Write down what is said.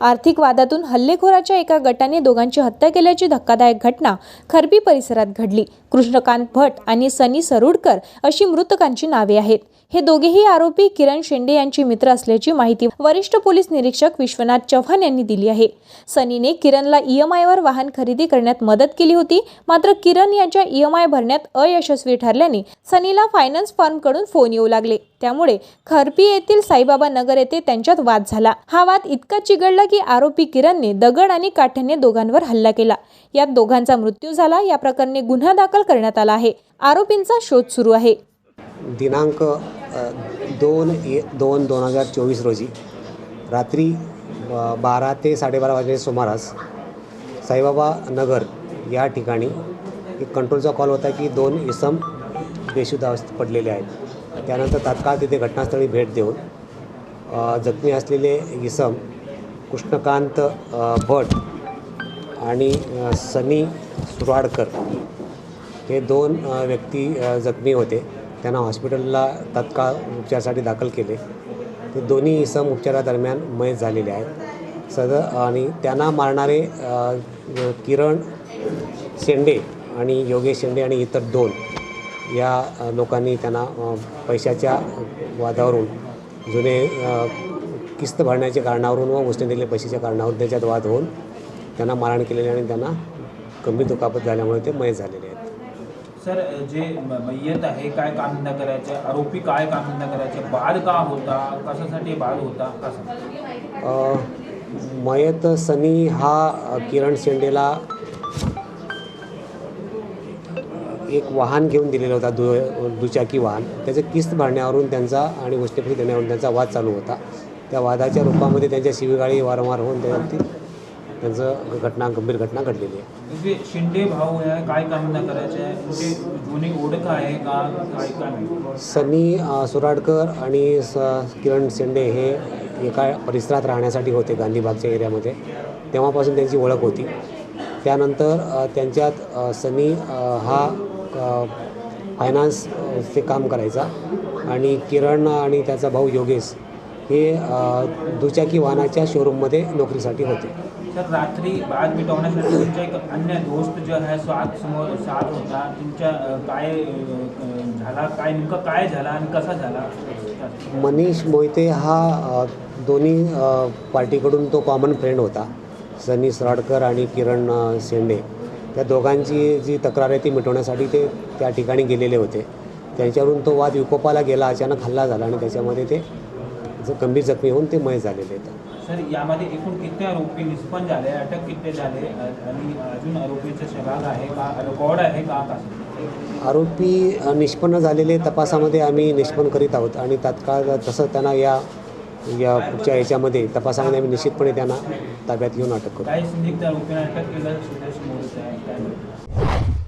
आर्थिक वादातून हल्लेखोराच्या एका गटाने दोघांची हत्या केल्याची धक्कादायक घटना खरबी परिसरात घडली. कृष्णकांत भट आणि सनी सरुडकर अशी मृतकांची नावे आहेत. हे दोघेही आरोपी किरण शेंडे यांचे मित्र असल्याची माहिती वरिष्ठ पोलीस निरीक्षक विश्वनाथ चव्हाण यांनी दिली आहे. सनीने किरणला ई एम आयवर वाहन खरेदी करण्यात मदत केली होती. मात्र किरण यांच्या ई एम आय भरण्यात अयशस्वी ठरल्याने सनीला फायनान्स फर्मकडून फोन येऊ लागले. त्यामुळे खरपी येथील साईबाबा नगर येथे त्यांच्यात वाद झाला. हा वाद इतका चिघळला की आरोपी किरणने दगड आणि काठ्याने दोघांवर हल्ला केला. यात दोघांचा मृत्यू झाला. या प्रकरणी गुन्हा दाखल करण्यात आला आहे. आरोपींचा शोध सुरू आहे. दिनांक दोन ए दोन दोन हजार चोवीस रोजी रात्री बारा ते साडेबारा वाजे सुमारास साईबाबा नगर या ठिकाणी एक कंट्रोलचा कॉल होता की दोन इसम बेशुद्ध अवस्थेत पडलेले आहेत. त्यानंतर तात्काळ तिथे घटनास्थळी भेट देऊन जखमी असलेले इसम कृष्णकांत भट आणि सनी सुराडकर हे दोन व्यक्ती जखमी होते. त्यांना हॉस्पिटलला तत्काळ उपचारासाठी दाखल केले. ते दोन्ही इसम उपचारादरम्यान मयत झालेले आहेत. सद आणि त्यांना मारणारे किरण शेंडे आणि योगेश शेंडे आणि इतर दोन या लोकांनी त्यांना पैशाच्या वादावरून जुने किस्त भरण्याच्या कारणावरून व उसने दिलेल्या पैशाच्या कारणावरून त्याच्यात वाद होऊन त्यांना मारहाण केलेली आणि त्यांना कमी दुखापत झाल्यामुळे ते मय झालेले आहेत. सर जे मैयत आहे काय कामधंदा करायचे? आरोपी काय कामधंदा करायचे? बाल का होता? कशासाठी बाल होता? कसं मयत सनी हा किरण शेंडेला एक वाहन घेऊन दिलेला होता दु दुचाकी वाहन. त्याचं किस्त भरण्यावरून त्यांचा आणि गोष्टीफी देण्यावरून त्यांचा वाद चालू होता. त्या वादाच्या रूपामध्ये त्यांच्या शिवीगाळी वारंवार होऊन त्यावरती त्यांचं घटना गंभीर घटना घडलेली आहे. म्हणजे शिंदे भाऊ आहे काय कामधंदा करायचे म्हणजे जुनी ओळख आहे का? काय सनी सुराडकर आणि स किरण शेंडे हे एका परिसरात राहण्यासाठी होते गांधीबागच्या एरियामध्ये. तेव्हापासून त्यांची ओळख होती. त्यानंतर त्यांच्यात सनी हा फायनान्सचे काम करायचा आणि किरण आणि त्याचा भाऊ योगेश हे दुचाकी वाहनाच्या शोरूममध्ये नोकरीसाठी होते. रात्री बाद मिटवण्यासाठी तुमचा एक अन्य दोस्त जो आहे समोर साथ होता. तुमच्या काय झाला काय नेमकं काय झाला आणि कसा झाला? मनीष मोहिते हा अ, दोन्ही अ, पार्टीकडून तो कॉमन फ्रेंड होता. सनी सराडकर आणि किरण अ, शेंडे. त्या दोघांची जी तक्रार आहे ती मिटवण्यासाठी ते त्या ठिकाणी गेलेले होते. त्यांच्यावरून तो वाद विकोपाला गेला अचानक हल्ला झाला आणि त्याच्यामध्ये ते गंभीर जखमी होऊन ते मय झालेले आहेत. सर यामध्ये एकूण किती आरोपी निष्पन्न झाले अटक किती झाले आणि अजून आरोपीचा सहभाग आहे का रेकॉर्ड आहे का आरोपी अ, निष्पन्न झालेले तपासामध्ये आम्ही निष्पन्न करीत आहोत आणि तात्काळ तसं त्यांना या या पुढच्या याच्यामध्ये तपासामध्ये आम्ही निश्चितपणे त्यांना ताब्यात घेऊन अटक करू. काही संदिग्ध आरोपींना अटक केलं सुदेश मोरे आहे काय